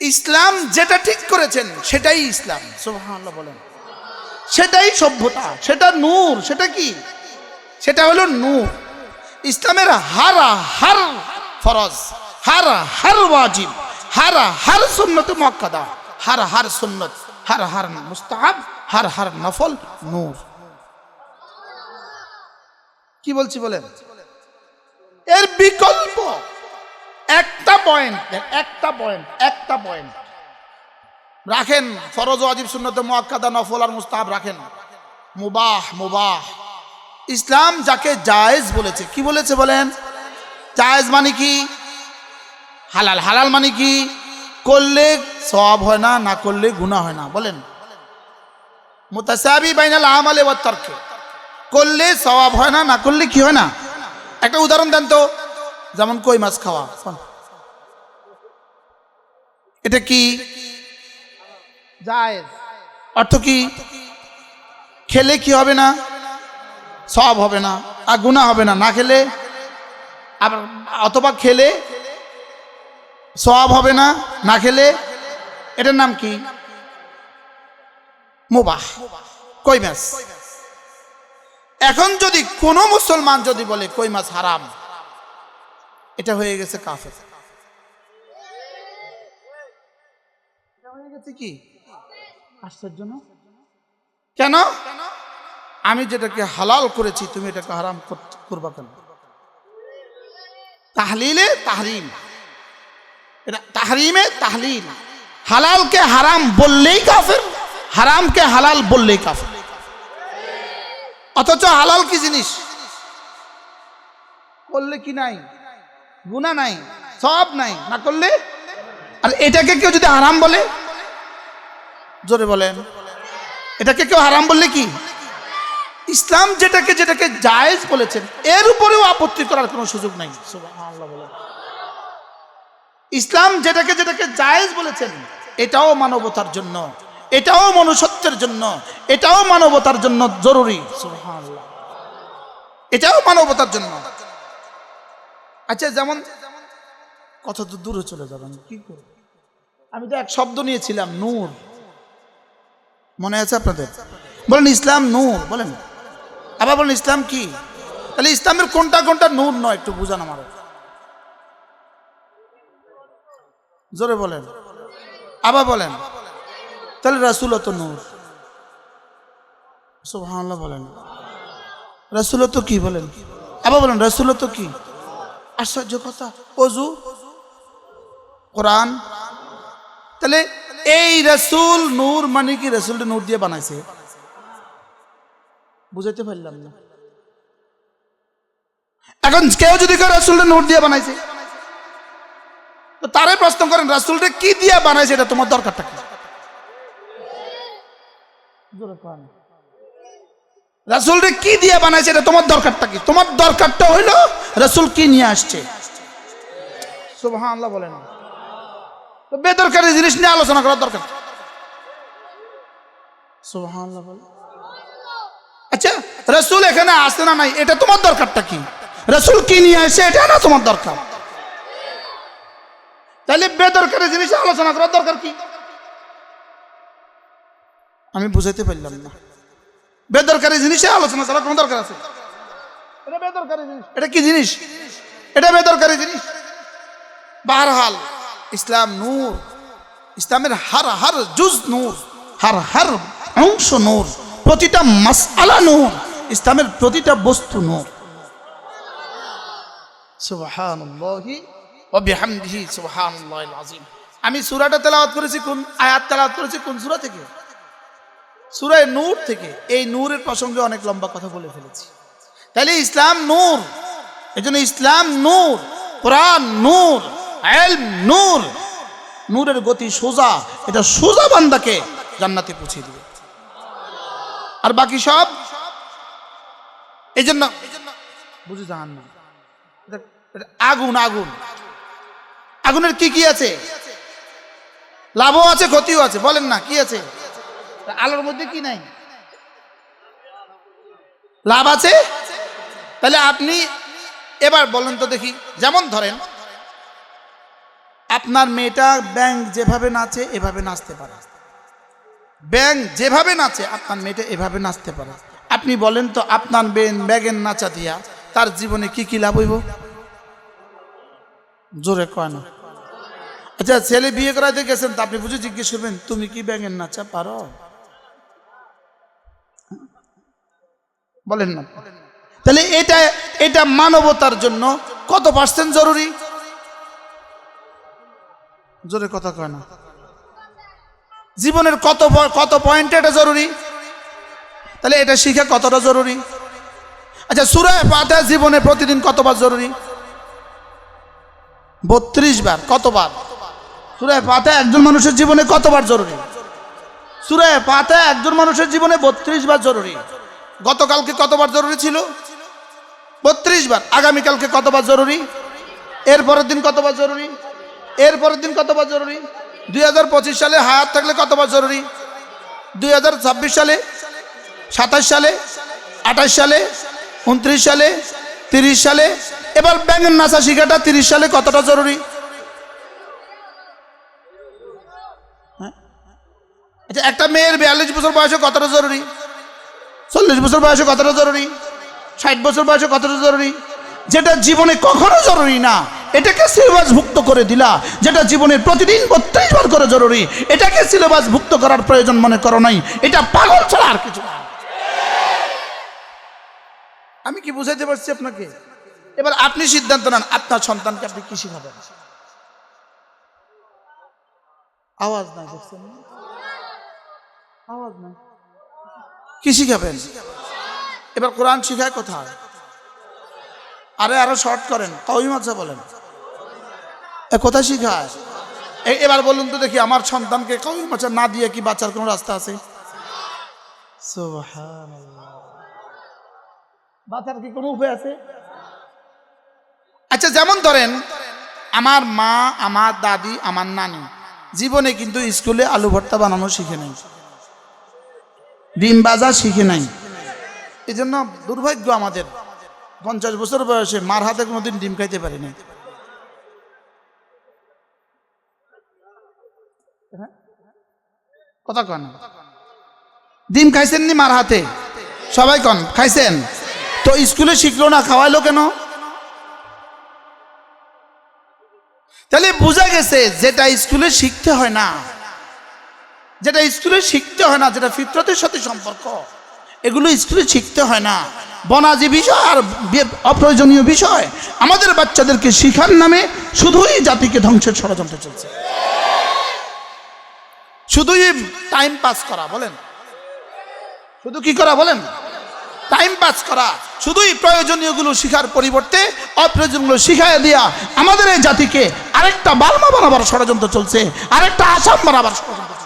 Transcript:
ইসলাম যেটা ঠিক করেছেন, সেটাই ইসলাম। বলেন। সেটাই সভ্যতা, সেটা নূর, সেটা কি? সেটা হলো নূর। ইসলামের হার হার ফরজ, হার হার ওয়াজিব, হার হার সুন্নত মক্কাদা হার হার সুন্নত, হার হার মুস্তাহাব, হার হার নফল, নূর। কি বলছি বলেন? এর বিকল্প একটা পয়েন্ট একটা পয়েন্ট একটা পয়েন্ট রাখেন, ফরজ ওয়াজিব সুন্নত মুআক্কাদা নফল আর মুস্তাহাব রাখেন। মুবাহ মুবাহ। ইসলাম যাকে জায়েজ বলেছে, কি বলেছে বলেন? জায়েজ মানে কি? হালাল হালাল মানে কি? করলে সওয়াব হয় না না করলে গুনাহ হয় না, বলেন। মুতাসাবি বাইনাল আমালে ওয়াত তারকে। করলে সওয়াব হয় না না করলে কি হয় না? একটা উদাহরণ দেন তো। যেমন কই মাছ খাওয়া এটা কি? জায়েজ। অর্থ কি? খেলে কি হবে না? সব হবে না। আর গুণা হবে না। না খেলে? আবার অথবা খেলে? সব হবে না। না খেলে? এটার নাম কি? মুবাহ। কই মাছ? এখন যদি কোনো মুসলমান যদি বলে কই মাছ হারাম এটা হয়ে গেছে কাফের। কি? আশ্চর্য কেন? আমি যেটাকে হালাল করেছি, তুমি এটাকে হারাম করবা কেন? তাহলিলে তাহরিম এটা তাহরিমে তাহলিল। হালালকে হারাম বললেই কাফের, হারামকে হালাল বললেই কাফের। অথচ হালাল কি জিনিস? করলে কি নাই? গুণা নাই সব নাই, না করলে? আর এটাকে কেউ যদি হারাম বলে? জোরে বলেন। এটাকে কেউ আরাম বললে কি? ইসলাম যেটাকে যেটাকে জায়েজ বলেছেন, এর উপরেও আপত্তি করার কোনো সুযোগ নাই। ইসলাম যেটাকে যেটাকে জায়েজ বলেছেন, এটাও মানবতার জন্য, এটাও মনুষ্যত্বের জন্য, এটাও মানবতার জন্য জরুরি। এটাও মানবতার জন্য। আচ্ছা যেমন কত তো দূরে চলে যাবেন, কি করব? আমি তো এক শব্দ নিয়েছিলাম, নূর। মনে আছে আপনাদের? বলেন ইসলাম নূর, বলেন। আবার বলেন ইসলাম কি? তাহলে ইসলামের কোনটা কোনটা নূর নয়, একটু বুঝান আমার জোরে বলেন। আবার বলেন। তাহলে রাসুল তো নূর। সুবহানাল্লাহ বলেন। রাসুল তো কি বলেন? আবার বলেন, রাসুল তো কি? আশ্চর্য কথা। অজু? কোরআন? তাহলে এই রসুল নূর মানে কি? রসুলটা নূর দিয়ে বানাইছে। বুঝাইতে পারলাম না। এখন কেউ যদি কেউ রসুলটা নূর দিয়ে বানাইছে তারে প্রশ্ন করেন, রাসুলটা কি দিয়ে বানাইছে? এটা তোমার দরকারটা কি? রাসুলটা কি দিয়ে বানাইছে এটা তোমার দরকারটা কি? তোমার দরকারটা হইল রাসুল কি নিয়ে আসছে? সুবহানাল্লাহ বলেন। বেদরকারি জিনিস নিয়ে আলোচনা করার দরকার আচ্ছা রসুল এখানে আসে না নাই, এটা তোমার দরকারটা কি? রসুল কি নিয়ে আসে এটা না তোমার দরকার? তাহলে বেদরকারি জিনিস আলোচনা করার দরকার কি? আমি বুঝাইতে পারলাম না। বেদরকারি জিনিসে আলোচনা করার কোনো দরকার আছে? এটা বেদরকারি জিনিস। এটা কি জিনিস? এটা বেদরকারি জিনিস। বারহাল ইসলাম নূর ইসলামের হার হার জুজ নূর হার হার অংশ নূর প্রতিটা মাসআলা নূর ইসলামের প্রতিটা বস্তু নূর। আমি সুরাটা তেলাওয়াত করেছি কোন আয়াত তেলাওয়াত করেছি কোন সূরা থেকে? সূরা নূর থেকে এই নূরের প্রসঙ্গে অনেক লম্বা কথা বলে ফেলেছি। তাহলে ইসলাম নূর এই জন্য ইসলাম নূর, কোরআন নূর নূর, নূরের গতি সোজা, এটা সোজা বান্দাকে জান্নাতে পৌঁছে দিবে। আর বাকি সব? এই জন্য বুঝে যান না। এটা- এটা আগুন আগুন। আগুনের কি কি আছে? লাভও আছে, ক্ষতিও আছে, বলেন না, কি আছে? আলোর মধ্যে কি নাই? লাভ আছে? তাহলে আপনি এবার বলেন তো দেখি, যেমন ধরেন, আপনার মেয়েটা ব্যাংক যেভাবে নাচে, এভাবে নাচতে পারে। ব্যাংক যেভাবে নাচে, আপনার মেয়েটা এভাবে নাচতে পারে। আপনি বলেন তো, আপনার বেন ব্যাগের নাচা দিয়া তার জীবনে কি কি লাভ হইব? জোরে কয় না। আচ্ছা ছেলে বিয়ে করাইতে গেছেন, তা আপনি বুঝে জিজ্ঞেস করবেন, তুমি কি ব্যাঙের নাচা পারো? বলেন না। তাহলে এটা এটা মানবতার জন্য কত পার্সেন্ট জরুরি? জোরে কথা কয় না। জীবনের কত কত পয়েন্ট এটা জরুরি? তাহলে এটা শিখা কতটা জরুরি? আচ্ছা সুরায় পাতা জীবনে প্রতিদিন কতবার জরুরি? বত্রিশ বার, কতবার? সুরায় পাতা একজন মানুষের জীবনে কতবার জরুরি? সুরায় পাতা একজন মানুষের জীবনে বত্রিশ বার জরুরি। গতকালকে কতবার জরুরি ছিল? বত্রিশ বার। আগামীকালকে কতবার জরুরি? এর পরের দিন কতবার জরুরি? এর পরের দিন কতবার জরুরি? দুই হাজার পঁচিশ সালে হায়াত থাকলে কতবার জরুরি? দুই হাজার ছাব্বিশ সালে? সাতাশ সালে? আঠাশ সালে? উনত্রিশ সালে? তিরিশ সালে? এবার ব্যাঙের নাচা শিখাটা তিরিশ সালে কতটা জরুরি? হ্যাঁ? আচ্ছা একটা মেয়ের বিয়াল্লিশ বছর বয়সে কতটা জরুরি? চল্লিশ বছর বয়সে কতটা জরুরি? ষাট বছর বয়সে কতটা জরুরি? যেটা জীবনে কখনো জরুরি না, এটাকে সিলেবাস ভুক্ত করে দিলা। যেটা জীবনে প্রতিদিন বত্রিশ বার করে জরুরি, এটাকে সিলেবাস ভুক্ত করার প্রয়োজন মনে করো নাই। এটা পাগল ছাড়া আর কিছু না। আমি কি বুঝাইতে পারছি আপনাকে? এবার আপনি সিদ্ধান্ত নেন, আপনার সন্তানকে আপনি কি শিখাবেন? আওয়াজ নাই? আওয়াজ নাই। কি শিখাবেন? এবার কোরআন শিখায় কোথায়? আরে আরও শর্ট করেন কই মাঝে বলেন। এ কোথায় শিখায়? এবার বলুন তো দেখি আমার সন্তানকে কই মাছা না দিয়ে কি বাচ্চার কোনো রাস্তা আছে। বাচ্চার কি কোনো উপায় আছে? আচ্ছা যেমন ধরেন, আমার মা, আমার দাদি, আমার নানি, জীবনে কিন্তু স্কুলে আলু ভর্তা বানানো শিখে নাই। ডিম বাজা শিখে নাই। এই জন্য দুর্ভাগ্য আমাদের। পঞ্চাশ বছর বয়সে মার হাতে কোনোদিন ডিম খাইতে পারি নাই। কথা কন। ডিম খাইছেন নি মার হাতে? সবাই কন, খাইছেন? তো স্কুলে শিখলো না, খাওয়াইলো কেন? তাহলে বোঝা গেছে, যেটা স্কুলে শিখতে হয় না যেটা স্কুলে শিখতে হয় না, যেটা ফিতরতের সাথে সম্পর্ক, এগুলো স্কুলে শিখতে হয় না। বনাজি বিষয় আর অপ্রয়োজনীয় বিষয়, আমাদের বাচ্চাদেরকে শিখার নামে শুধুই জাতিকে ধ্বংসের ষড়যন্ত্র চলছে। শুধুই টাইম পাস করা, বলেন। শুধু কি করা, বলেন? টাইম পাস করা, শুধুই প্রয়োজনীয়গুলো শিখার পরিবর্তে অপ্রয়োজনীয়গুলো শিখাই দিয়া আমাদের এই জাতিকে আরেকটা বালমা বানাবার ষড়যন্ত্র চলছে, আরেকটা আসাম বানাবার ষড়যন্ত্র